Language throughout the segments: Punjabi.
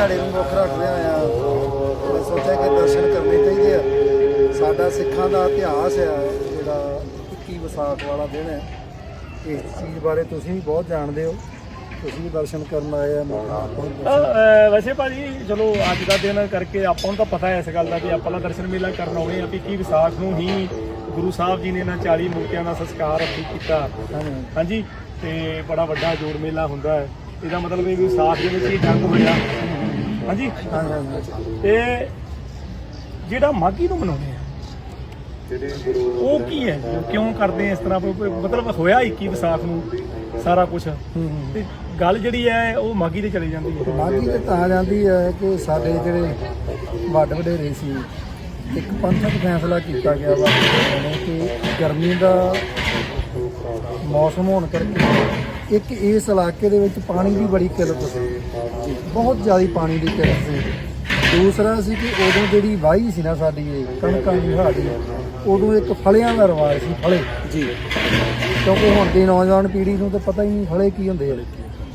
ਦਿਹਾੜੇ ਨੂੰ ਮੁੱਖ ਰੱਖਦੇ ਆ। ਮੈਂ ਸੋਚਿਆ ਕਿ ਦਰਸ਼ਨ ਕਰਨੇ ਚਾਹੀਦੇ ਆ। ਸਾਡਾ ਸਿੱਖਾਂ ਦਾ ਇਤਿਹਾਸ ਆ ਜਿਹੜਾ 21 ਵਿਸਾਖ ਵਾਲਾ ਦਿਨ ਹੈ। ਇਸ ਚੀਜ਼ ਬਾਰੇ ਤੁਸੀਂ ਵੀ ਬਹੁਤ ਜਾਣਦੇ ਹੋ। ਤੁਸੀਂ ਵੀ ਦਰਸ਼ਨ ਕਰਨ ਆਏ ਆ ਮੈਂ ਆਪਾਂ ਦਰਸ਼ਨ- ਅਹ, ਵੈਸੇ ਭਾਜੀ ਚਲੋ ਅੱਜ ਦਾ ਦਿਨ ਕਰਕੇ ਆਪਾਂ ਨੂੰ ਤਾਂ ਪਤਾ ਹੈ ਇਸ ਗੱਲ ਦਾ ਕਿ ਆਪਾਂ ਨਾਲ ਦਰਸ਼ਨ ਮੇਲਾ ਕਰਨ ਆਉਣੇ ਆ ਵੀ ਕੀ ਵਿਸਾਖ ਨੂੰ ਹੀ ਗੁਰੂ ਸਾਹਿਬ ਜੀ ਨੇ ਇਹਨਾਂ 40 ਮੂਰਤੀਆਂ ਦਾ ਸੰਸਕਾਰ ਅੱਠੀ ਕੀਤਾ। ਹਾਂਜੀ। ਹਾਂਜੀ ਤੇ ਬੜਾ ਵੱਡਾ ਜੋੜ ਮੇਲਾ ਹੁੰਦਾ ਹੈ। ਇਹਦਾ ਮਤਲਬ ਇਹ ਵੀ ਵਿਸਾਖ ਦੇ ਵਿੱਚ ਹੀ ਜੰਗ ਹੋਇਆ। ਹਾਂਜੀ? ਹਾਂਜੀ ਹਾਂਜੀ ਤੇ ਜਿਹੜਾ ਮਾਗੀ ਨੂੰ ਮਨਾਉਂਦੇ ਆ ਉਹ ਕੀ ਹੈ? ਕਿਉਂ ਕਰਦੇ ਆ ਇਸ ਤਰ੍ਹਾਂ? ਮਤਲਬ ਹੋਇਆ 21 ਵਿਸਾਖ ਨੂੰ ਸਾਰਾ ਕੁਝ ਤੇ ਗੱਲ ਜਿਹੜੀ ਹੈ ਉਹ ਮਾਗੀ ਤੇ ਚਲੀ ਜਾਂਦੀ ਹੈ। ਮਾਗੀ ਤੇ ਤਾਂ ਜਾਂਦੀ ਹੈ ਕਿ ਸਾਡੇ ਜਿਹੜੇ ਵੱਡ ਵਡੇਰੇ ਸੀ ਇੱਕ ਪੰਥਕ ਫੈਸਲਾ ਕੀਤਾ ਗਿਆ ਵਾ ਕਿ ਗਰਮੀ ਦਾ ਮੌਸਮ ਹੋਣ ਕਰਕੇ ਇੱਕ ਇਸ ਇਲਾਕੇ ਦੇ ਵਿੱਚ ਪਾਣੀ ਦੀ ਬੜੀ ਕਿੱਲਤ ਸੀ। ਬਹੁਤ ਜ਼ਿਆਦਾ ਪਾਣੀ ਦੀ ਕਿੱਲਤ ਸੀ। ਦੂਸਰਾ ਸੀ ਕਿ ਉਦੋਂ ਜਿਹੜੀ ਵਾਹੀ ਸੀ ਨਾ ਸਾਡੀ ਇਹ ਕਣਕਾਂ ਦੀ ਹਾੜੀ ਉਦੋਂ ਇੱਕ ਫਲਿਆਂ ਦਾ ਰਿਵਾਜ ਸੀ ਫਲੇ। ਜੀ। ਕਿਉਂਕਿ ਹੁਣ ਦੀ ਨੌਜਵਾਨ ਪੀੜ੍ਹੀ ਨੂੰ ਤਾਂ ਪਤਾ ਹੀ ਨਹੀਂ ਫਲੇ ਕੀ ਹੁੰਦੇ ਆ।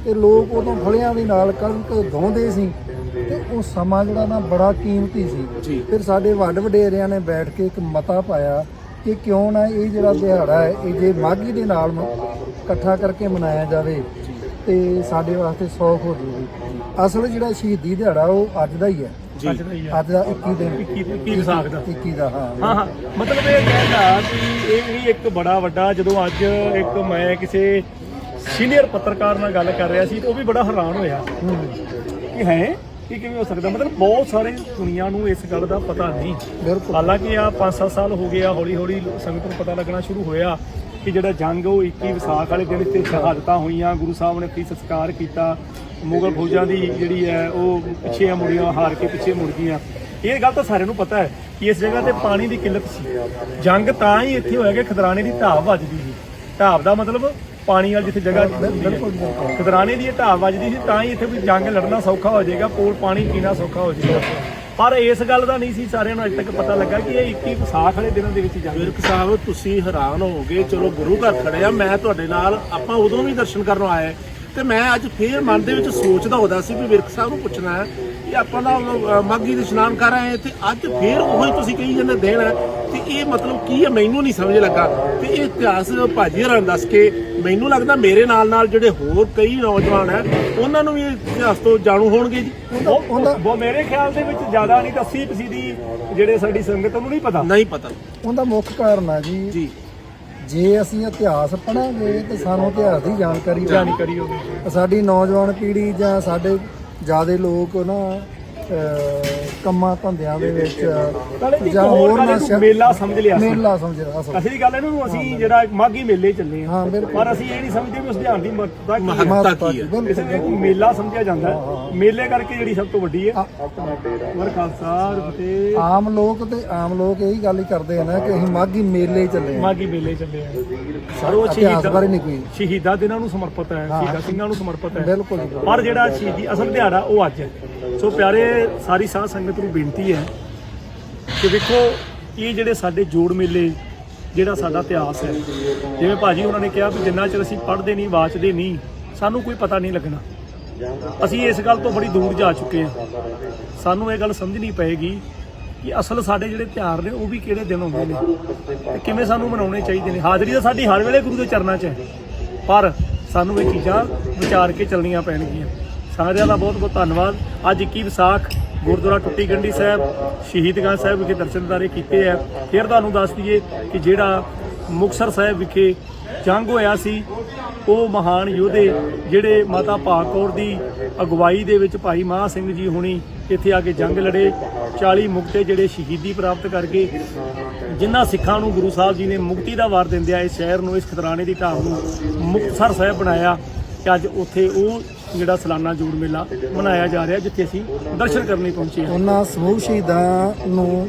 ਤੇ ਲੋਕ ਉਦੋਂ ਫਲਿਆਂ ਦੇ ਨਾਲ ਕਣਕ ਧੋਂਦੇ ਸੀ ਤੇ ਉਹ ਸਮਾਂ ਜਿਹੜਾ ਨਾ ਬੜਾ ਕੀਮਤੀ ਸੀ। ਫਿਰ ਸਾਡੇ ਵੱਡ ਵਡੇਰਿਆਂ ਨੇ ਬੈਠ ਕੇ ਇੱਕ ਮਤਾ ਪਾਇਆ ਕਿ ਕਿਉਂ ਨਾ ਇਹ ਜਿਹੜਾ ਦਿਹਾੜਾ ਹੈ ਇਹ ਜੇ ਮਾਘੀ ਦੇ ਨਾਲ ਇਕੱਠਾ ਕਰਕੇ ਮਨਾਇਆ ਜਾਵੇ ਤੇ ਸਾਡੇ ਵਾਸਤੇ ਸੌਖ ਹੋ ਜੂਗੀ ਅਸਲ ਜਿਹੜਾ ਸ਼ਹੀਦੀ ਦਿਹਾੜਾ ਉਹ ਅੱਜ ਦਾ ਹੀ ਹੈ। ਅੱਜ ਦਾ ਹੀ ਆ ਅੱਜ ਦਾ 21 ਦਿਨ। 21 21 ਵਿਸਾਖ ਦਾ। 21 ਦਾ ਹਾਂ। ਹਾਂ ਹਾਂ। ਮਤਲਬ ਇਹ ਕਹਿੰਦਾ ਕਿ ਇਹ ਵੀ ਇੱਕ ਬੜਾ ਵੱਡਾ ਜਦੋਂ ਅੱਜ ਇੱਕ ਮੈਂ ਕਿਸੇ ਸੀਨੀਅਰ ਪੱਤਰਕਾਰ ਨਾਲ ਗੱਲ ਕਰ ਰਿਹਾ ਸੀ ਤੇ ਉਹ ਵੀ ਬੜਾ ਹੈਰਾਨ ਹੋਇਆ। ਕਿ ਹੈ? ਇਹ ਕਿਵੇਂ ਹੋ ਸਕਦਾ? ਮਤਲਬ ਬਹੁਤ ਸਾਰੇ ਦੁਨੀਆ ਨੂੰ ਇਸ ਗੱਲ ਦਾ ਪਤਾ ਨਹੀਂ। ਬਿਲਕੁਲ। ਹਾਲਾਂਕਿ ਆ 5-7 ਸਾਲ ਹੋ ਗਏ ਆ ਹੌਲੀ ਹੌਲੀ ਸੰਗਤ ਨੂੰ ਪਤਾ ਲੱਗਣਾ ਸ਼ੁਰੂ ਹੋਇਆ ਕਿ ਜਿਹੜਾ ਜੰਗ ਉਹ 21 ਵਿਸਾਖ ਵਾਲੇ ਦਿਨ ਤੇ ਸ਼ਹਾਦਤਾਂ ਹੋਈਆਂ ਗੁਰੂ ਸਾਹਿਬ ਨੇ ਫੀ ਸੰਸਕਾਰ ਕੀਤਾ ਮੁਗਲ ਫੌਜਾਂ ਦੀ ਜਿਹੜੀ ਹੈ ਉਹ ਪਿੱਛੇ ਆ ਮੁੜੀਆਂ ਹਾਰ ਕੇ ਪਿੱਛੇ ਮੁੜ ਗਈਆਂ। ਇਹ ਗੱਲ ਤਾਂ ਸਾਰਿਆਂ ਨੂੰ ਪਤਾ ਹੈ ਕਿ ਇਸ ਜਗ੍ਹਾ ਤੇ ਪਾਣੀ ਦੀ ਕਿੱਲਤ ਸੀ। ਜੰਗ ਤਾਂ ਹੀ ਇੱਥੇ ਹੋਇਆ ਕਿ ਖਦਰਾਣੇ ਦੀ ਢਾਬ ਵੱਜਦੀ ਸੀ। ਢਾਬ ਦਾ ਮਤਲਬ ਪਾਣੀ ਵਾਲ ਜਿੱਥੇ ਜਗ੍ਹਾ ਖਦਰਾਣੇ ਦੀ ਇਹ ਢਾਬ ਵੱਜਦੀ ਸੀ, ਤਾਂ ਹੀ ਇੱਥੇ ਕੋਈ ਜੰਗ ਲੜਨਾ ਸੌਖਾ ਹੋ ਜਾਏਗਾ ਕੋਲ ਪਾਣੀ ਪੀਣਾ ਸੌਖਾ ਹੋ ਜਾਏਗਾ। ਪਰ ਇਸ ਗੱਲ ਦਾ ਨਹੀਂ ਸੀ ਸਾਰਿਆਂ ਨੂੰ ਅੱਜ ਤੱਕ ਪਤਾ ਲੱਗਾ ਕਿ ਇਹ 21 ਵਿਸਾਖ ਵਾਲੇ ਦਿਨਾਂ ਦੇ ਵਿੱਚ ਜੰਗ ਵਿਰਕ ਸਾਹਿਬ, ਤੁਸੀਂ ਹੈਰਾਨ ਹੋਵੋਗੇ, ਚਲੋ ਗੁਰੂ ਘਰ ਖੜੇ ਆ, ਮੈਂ ਤੁਹਾਡੇ ਨਾਲ, ਆਪਾਂ ਉਦੋਂ ਵੀ ਦਰਸ਼ਨ ਕਰਨ ਆਏ। ਤੇ ਮੈਂ ਅੱਜ ਫੇਰ ਮਨ ਦੇ ਵਿੱਚ ਸੋਚਦਾ ਹੁੰਦਾ ਸੀ ਵੀ ਵਿਰਕ ਸਾਹਿਬ ਨੂੰ ਪੁੱਛਣਾ ਹੈ ਕਿ ਆਪਾਂ ਅਹ, ਮਾਘੀ ਦੇ ਇਸ਼ਨਾਨ ਕਰ ਆਏ ਤੇ ਅੱਜ ਫੇਰ ਉਹੀ ਤੁਸੀਂ ਕਹੀ ਜਾਂਦੇ ਦੇਣ ਤੇ ਇਹ ਮਤਲਬ ਕੀ ਹੈ? ਮੈਨੂੰ ਨਹੀਂ ਸਮਝ ਲੱਗਾ। ਤੇ ਇਹ ਇਤਿਹਾਸ ਭਾਜੀ ਹਰਾਂ ਦੱਸ ਕੇ ਮੈਨੂੰ ਲੱਗਦਾ ਮੇਰੇ ਨਾਲ ਨਾਲ ਜਿਹੜੇ ਹੋਰ ਕਈ ਨੌਜਵਾਨ ਹੈ ਉਹਨਾਂ ਨੂੰ ਵੀ ਇਤਿਹਾਸ ਤੋਂ ਜਾਣੂ ਹੋਣਗੇ ਜੀ। ਉਹ ਮੇਰੇ ਖਿਆਲ ਦੇ ਵਿੱਚ ਜ਼ਿਆਦਾ ਨਹੀਂ ਤਾਂ 80% ਦੀ ਜਿਹੜੇ ਸਾਡੀ ਸੰਗਤ ਨੂੰ ਨਹੀਂ ਪਤਾ। ਨਹੀਂ ਪਤਾ ਉਹਦਾ ਮੁੱਖ ਕਾਰਨ ਆ ਜੀ। ਜੀ ਅਸੀਂ ਇਤਿਹਾਸ ਪੜਾਂਗੇ ਤੇ ਸਾਨੂੰ ਇਤਿਹਾਸ ਦੀ ਜਾਣਕਾਰੀ ਜਾਣਕਾਰੀ ਹੋਵੇ ਸਾਡੀ ਨੌਜਵਾਨ ਪੀੜ੍ਹੀ ਜਾਂ ਸਾਡੇ ਜਿਆਦੇ ਲੋਕ ਨਾ ਕੰਮਾਂ ਧੰਦਿਆਂ ਦੇ ਵਿੱਚ ਜਾਂ ਹੋਰ ਨਾ ਮੇਲਾ ਸਮਝ ਲਿਆ ਮੇਲਾ ਸਮਝਿਆ ਅਸਲ ਅਸਲੀ ਗੱਲ ਇਹਨੂੰ ਅਸੀਂ ਜਿਹੜਾ ਮਾਘੀ ਮੇਲੇ ਚੱਲੇ ਹਾਂ। ਪਰ ਅਸੀਂ ਇਹ ਨਹੀਂ ਸਮਝਦੇ ਵੀ ਉਸ ਧਿਆਨ ਦੀ ਮਹੱਤਤਾ ਕੀ ਹੈ। ਮਹੱਤਤਾ ਕੀ ਹੈ। ਬਿਲਕੁਲ, ਇਸ ਨੂੰ ਇੱਕ ਮੇਲਾ ਸਮਝਿਆ ਜਾਂਦਾ ਹੈ। ਮੇਲੇ ਕਰਕੇ ਜਿਹੜੀ ਸਭ ਤੋਂ ਵੱਡੀ ਹੈ। ਵਰ ਖਾਲਸਾ ਤੇ ਆਮ ਲੋਕ ਤੇ ਆਮ ਲੋਕ ਇਹੀ ਗੱਲ ਹੀ ਕਰਦੇ ਆ ਨਾ ਕਿ ਅਸੀਂ ਮਾਘੀ ਮੇਲੇ ਚੱਲੇ ਆ ਮਾਘੀ ਮੇਲੇ ਚੱਲੇ ਆ ਸਰ ਉਹ ਸ਼ਹੀਦਾਂ ਬਾਰੇ ਨਹੀਂ ਕੋਈ। ਸ਼ਹੀਦਾਂ ਦਿਨਾਂ ਨੂੰ ਸਮਰਪਿਤ ਹੈ ਸ਼ਹੀਦਾਂ ਸਿੰਘਾਂ ਨੂੰ ਸਮਰਪਿਤ ਹੈ। ਬਿਲਕੁਲ। ਪਰ ਜਿਹੜਾ ਸ਼ਹੀਦੀ ਅਸਲ ਦਿਹਾੜਾ ਉਹ ਅੱਜ ਹੈ। ਸੋ ਪਿਆਰੇ ਸਾਰੀ ਸਾਧ ਸੰਗਤ ਨੂੰ ਬੇਨਤੀ ਹੈ ਕਿ ਵੇਖੋ, ਇਹ ਜਿਹੜੇ ਸਾਡੇ ਜੋੜ ਮੇਲੇ, ਜਿਹੜਾ ਸਾਡਾ ਇਤਿਹਾਸ ਹੈ, ਜਿਵੇਂ ਭਾਜੀ ਉਹਨਾਂ ਨੇ ਕਿਹਾ ਵੀ ਜਿੰਨਾ ਚਿਰ ਅਸੀਂ ਪੜ੍ਹਦੇ ਨਹੀਂ, ਵਾਚਦੇ ਨਹੀਂ, ਸਾਨੂੰ ਕੋਈ ਪਤਾ ਨਹੀਂ ਲੱਗਣਾ। ਅਸੀਂ ਇਸ ਗੱਲ ਤੋਂ ਬੜੀ ਦੂਰ ਜਾ ਚੁੱਕੇ ਹਾਂ। ਸਾਨੂੰ ਇਹ ਗੱਲ ਸਮਝਣੀ ਪਏਗੀ ਕਿ ਅਸਲ ਸਾਡੇ ਜਿਹੜੇ ਤਿਉਹਾਰ ਨੇ, ਉਹ ਵੀ ਕਿਹੜੇ ਦਿਨ ਹੁੰਦੇ ਨੇ ਤੇ ਕਿਵੇਂ ਸਾਨੂੰ ਮਨਾਉਣੇ ਚਾਹੀਦੇ ਨੇ। ਹਾਜ਼ਰੀ ਤਾਂ ਸਾਡੀ ਹਰ ਵੇਲੇ ਗੁਰੂ ਦੇ ਚਰਨਾਂ 'ਚ ਹੈ, ਪਰ ਸਾਨੂੰ ਇਹ ਚੀਜ਼ਾਂ ਵਿਚਾਰ ਕੇ ਚੱਲਣੀਆਂ ਪੈਣਗੀਆਂ। ਸਾਰਿਆਂ ਦਾ ਬਹੁਤ ਬਹੁਤ ਧੰਨਵਾਦ। ਅੱਜ 21 ਵਿਸਾਖ, ਗੁਰਦੁਆਰਾ ਟੁੱਟੀ ਗੰਢੀ ਸਾਹਿਬ ਸ਼ਹੀਦਗੰਜ ਸਾਹਿਬ ਵਿਖੇ ਦਰਸ਼ਨਦਾਰੇ ਕੀਤੇ ਆ। ਫਿਰ ਤੁਹਾਨੂੰ ਦੱਸ ਦਈਏ ਕਿ ਜਿਹੜਾ ਮੁਕਤਸਰ ਸਾਹਿਬ ਵਿਖੇ ਜੰਗ ਹੋਇਆ ਸੀ, ਉਹ ਮਹਾਨ ਯੋਧੇ ਜਿਹੜੇ ਮਾਤਾ ਭਾਗ ਕੌਰ ਦੀ ਅਗਵਾਈ ਦੇ ਵਿੱਚ ਭਾਈ ਮਹਾ ਸਿੰਘ ਜੀ ਹੁਣੀ ਇੱਥੇ ਆ ਕੇ ਜੰਗ ਲੜੇ 40 ਮੁਕਤੇ ਜਿਹੜੇ ਸ਼ਹੀਦੀ ਪ੍ਰਾਪਤ ਕਰਕੇ ਜਿਨ੍ਹਾਂ ਸਿੱਖਾਂ ਨੂੰ ਗੁਰੂ ਸਾਹਿਬ ਜੀ ਨੇ ਮੁਕਤੀ ਦਾ ਵਾਰ ਦਿੰਦਿਆਂ ਇਸ ਸ਼ਹਿਰ ਨੂੰ, ਇਸ ਖਤਰਾਣੇ ਦੀ ਢਾਬ ਨੂੰ ਮੁਕਤਸਰ ਸਾਹਿਬ ਬਣਾਇਆ ਕਿ ਅੱਜ ਉੱਥੇ ਉਹ ਜਿਹੜਾ ਸਾਲਾਨਾ ਜੋੜ ਮੇਲਾ ਮਨਾਇਆ ਜਾ ਰਿਹਾ ਜਿੱਥੇ ਅਸੀਂ ਦਰਸ਼ਨ ਕਰਨੇ ਪਹੁੰਚੇ ਹਾਂ। ਉਹਨਾਂ ਸਮੂਹ ਸ਼ਹੀਦਾਂ ਨੂੰ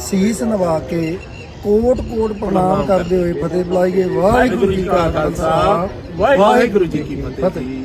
ਸੀਸ ਨਵਾ ਕੇ ਕੋਟ ਕੋਟ ਪ੍ਰਣਾਮ ਕਰਦੇ ਹੋਏ ਫਤਿਹ ਬੁਲਾਈਏ। ਵਾਹਿਗੁਰੂ ਜੀ ਕਾ ਖਾਲਸਾ। ਵਾਹਿਗੁਰੂ ਜੀ ਕੀ ਫਤਿਹ।